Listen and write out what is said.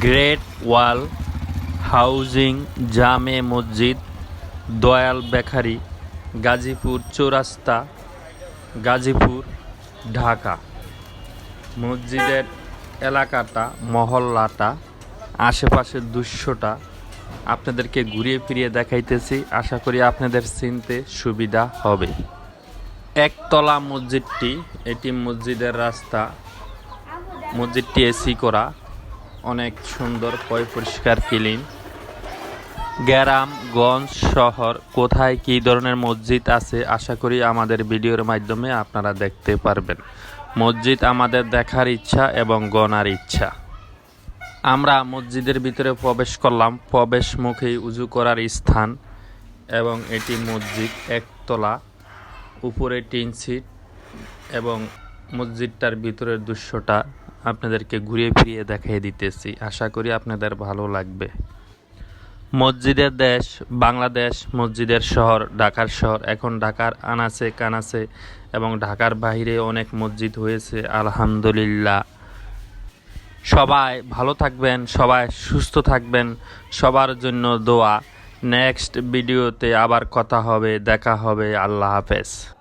Great ওয়াল housing জামে মসজিদ, দয়াল বেখারি, গাজীপুর চৌরাস্তা, গাজীপুর ঢাকা। মসজিদের এলাকাটা, মহল্লাটা, আশেপাশের দৃশ্যটা আপনাদেরকে ঘুরিয়ে ফিরিয়ে দেখাইতেছি। আশা করি আপনাদের চিনতে সুবিধা হবে। একতলা মসজিদটি, এটি মসজিদের রাস্তা। মসজিদটি এসি করা। অনেক সুন্দর পয় পরিষ্কার ক্লিন গ্রাম গঞ্জ, শহর, কোথায় কী ধরনের মসজিদ আছে, আশা করি আমাদের ভিডিওর মাধ্যমে আপনারা দেখতে পারবেন। মসজিদ আমাদের দেখার ইচ্ছা এবং গণার ইচ্ছা। আমরা মসজিদের ভিতরে প্রবেশ করলাম, প্রবেশ মুখেই উজু করার স্থান এবং এটি মসজিদ একতলা, উপরে টিন সিট এবং মসজিদটার ভিতরের দৃশ্যটা আপনাদেরকে ঘুরিয়ে ফিরিয়ে দেখিয়ে দিতেছি। আশা করি আপনাদের ভালো লাগবে। মসজিদের দেশ, বাংলাদেশ, মসজিদের শহর, ঢাকার শহর, এখন ঢাকার আনাচে কানাচে এবং ঢাকার বাইরে অনেক মসজিদ হয়েছে, আলহামদুলিল্লাহ। সবাই ভালো থাকবেন, সবাই সুস্থ থাকবেন, সবার জন্য দোয়া। নেক্সট ভিডিওতে আবার কথা হবে, দেখা হবে। আল্লাহ হাফেজ।